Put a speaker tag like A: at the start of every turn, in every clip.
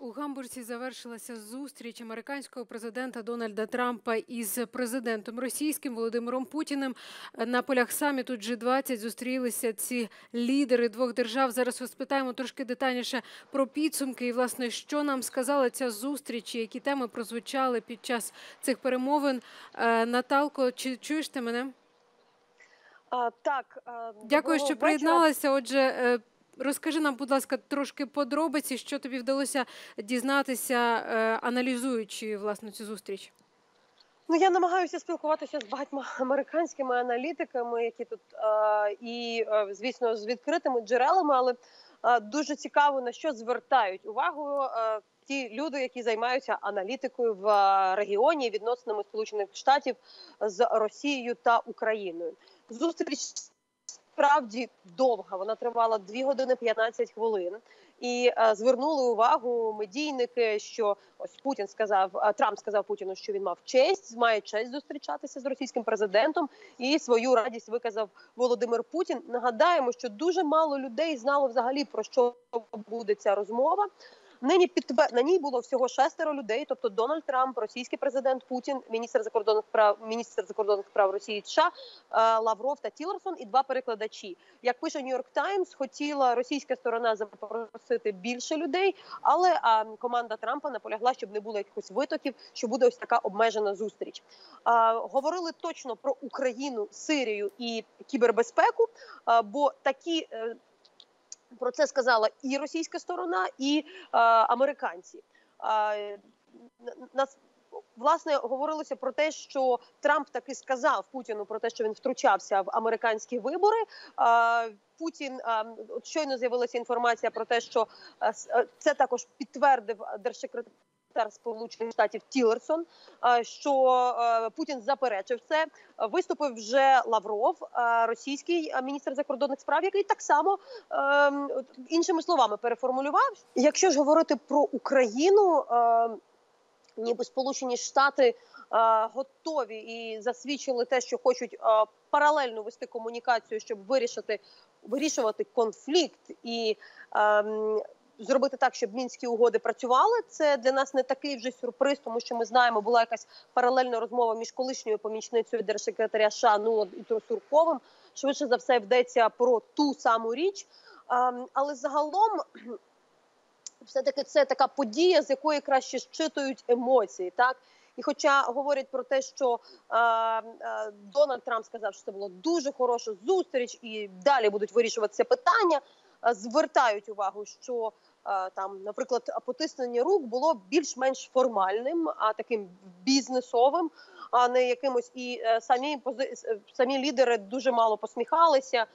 A: У Гамбурзі завершилася зустріч американського президента Дональда Трампа із президентом російським Володимиром Путіним. На полях саміту G20 зустрілися ці лідери двох держав. Зараз розпитаємо трошки детальніше про підсумки і власне, що нам сказала ця зустріч, і які теми прозвучали під час цих перемовин. Е, Наталко, чи чуєш ти мене?
B: А, так, а,
A: Дякую, що
B: вечора.
A: приєдналася. Отже, е, розкажи нам, будь ласка, трошки подробиці, що тобі вдалося дізнатися, е, аналізуючи власне цю зустріч.
B: Ну я намагаюся спілкуватися з багатьма американськими аналітиками, які тут е, і е, звісно з відкритими джерелами, але е, дуже цікаво на що звертають увагу. Е, Ті люди, які займаються аналітикою в е, регіоні відносинами Сполучених Штатів з Росією та Україною, зустріч справді довга. Вона тривала 2 години 15 хвилин. І е, звернули увагу медійники, що ось Путін сказав, е, Трамп сказав Путіну, що він мав честь, має честь зустрічатися з російським президентом, і свою радість виказав Володимир Путін. Нагадаємо, що дуже мало людей знало взагалі про що буде ця розмова. Нині підтвер... на ній було всього шестеро людей, тобто Дональд Трамп, російський президент Путін, міністр закордонних прав, міністр закордонних справ Росії США, е, Лавров та Тілерсон і два перекладачі. Як пише Нью-Йорк Таймс, хотіла російська сторона запросити більше людей, але а, команда Трампа наполягла, щоб не було якихось витоків, що буде ось така обмежена зустріч. А, говорили точно про Україну, Сирію і кібербезпеку, а, бо такі. Про це сказала і російська сторона, і е, американці. Е, нас власне говорилося про те, що Трамп таки сказав Путіну про те, що він втручався в американські вибори. Е, Путін е, от щойно з'явилася інформація про те, що е, е, це також підтвердив держсекретар. Сполучених Штатів Тілерсон, е, що е, Путін заперечив це. Виступив вже Лавров, е, російський міністр закордонних справ, який так само ем, іншими словами переформулював. Якщо ж говорити про Україну, е, ніби Сполучені Штати готові і засвідчили те, що хочуть паралельно вести комунікацію, щоб вирішити вирішувати конфлікт і. ем, Зробити так, щоб мінські угоди працювали, це для нас не такий вже сюрприз, тому що ми знаємо, була якась паралельна розмова між колишньою помічницею держсекретаря США Нуланд і Тросурковим. Швидше за все йдеться про ту саму річ. Ем, але загалом все-таки це така подія, з якої краще щитують емоції, так. І хоча говорять про те, що е, е, Дональд Трамп сказав, що це була дуже хороша зустріч, і далі будуть вирішуватися питання, е, звертають увагу, що там, наприклад, потиснення рук було більш-менш формальним, а таким бізнесовим, а не якимось і е, самі е, самі лідери дуже мало посміхалися.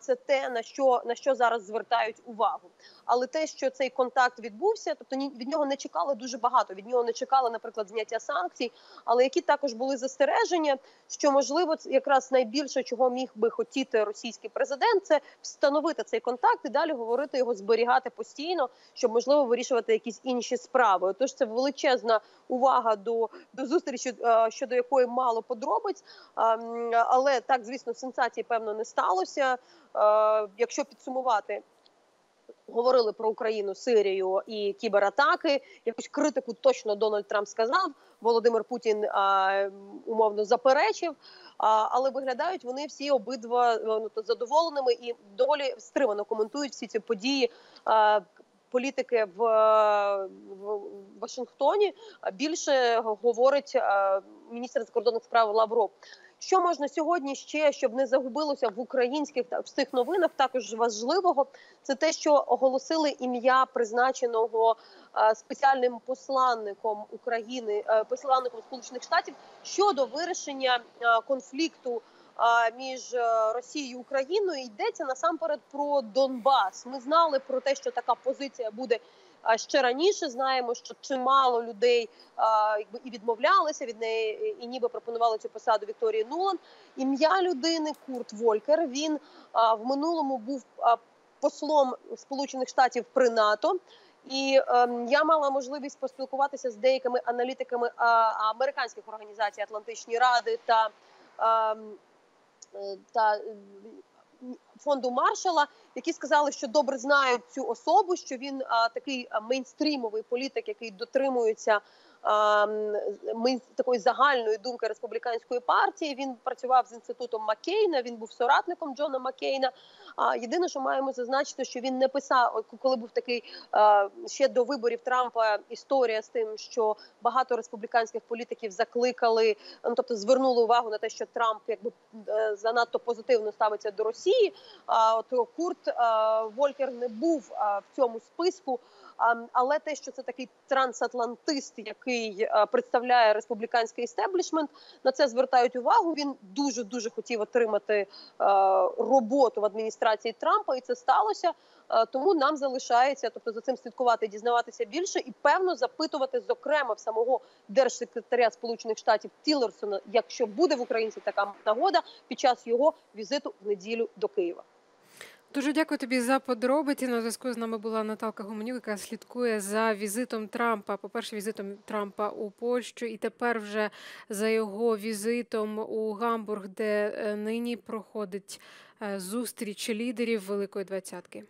B: Це те на що на що зараз звертають увагу. Але те, що цей контакт відбувся, тобто від нього не чекали дуже багато. Від нього не чекали, наприклад, зняття санкцій, але які також були застереження, що можливо якраз найбільше, чого міг би хотіти російський президент, це встановити цей контакт і далі говорити його, зберігати постійно, щоб можливо вирішувати якісь інші справи. Тож це величезна увага до, до зустрічі, е, щодо якої мало подробиць. Але так, звісно, сенсації певно не сталося. Е, Якщо підсумувати. Говорили про Україну, Сирію і кібератаки. Якусь критику точно Дональд Трамп сказав. Володимир Путін а, умовно заперечив. А, але виглядають вони всі обидва ну, задоволеними і доволі стримано коментують всі ці події. А, Політики в, в Вашингтоні більше говорить міністр закордонних справ Лавров. Що можна сьогодні ще, щоб не загубилося в українських в цих новинах, також важливого це те, що оголосили ім'я призначеного спеціальним посланником України, е, посланником Сполучених Штатів щодо вирішення е, конфлікту між е, Росією і Україною. Йдеться насамперед про Донбас. Ми знали про те, що така позиція буде. Ще раніше знаємо, що чимало людей якби і відмовлялися від неї, і ніби пропонували цю посаду Вікторії Нулан. Ім'я людини Курт Волькер. Він в минулому був послом Сполучених Штатів при НАТО. І ем, я мала можливість поспілкуватися з деякими аналітиками а, американських організацій Атлантичні Ради та, е, та фонду Маршала, які сказали, що добре знають цю особу, що він такий мейнстрімовий політик, який дотримується. А, м, мейн- такої загальної думки республіканської партії він працював з інститутом Маккейна. Він був соратником Джона Маккейна. А єдине, що маємо зазначити, що він не писав, коли був такий ще до виборів Трампа історія з тим, що багато республіканських політиків закликали, ну тобто звернули увагу на те, що Трамп якби е, занадто позитивно ставиться до Росії. А от Курт Волькер не був в цьому списку. Але те, що це такий трансатлантист, який а, представляє республіканський істеблішмент, на це звертають увагу. Він дуже дуже хотів отримати роботу в адміністрації Трампа, і це сталося. Тому нам залишається, тобто за цим слідкувати, дізнаватися більше і певно запитувати, зокрема в самого держсекретаря Сполучених Штатів Тілерсона, якщо буде в українці така нагода під час його візиту в неділю до Києва.
A: Дуже дякую тобі за подробиці. На зв'язку з нами була Наталка Гуменюк, яка слідкує за візитом Трампа. По-перше, візитом Трампа у Польщу, і тепер вже за його візитом у Гамбург, де е, нині проходить е, зустріч лідерів Великої Двадцятки.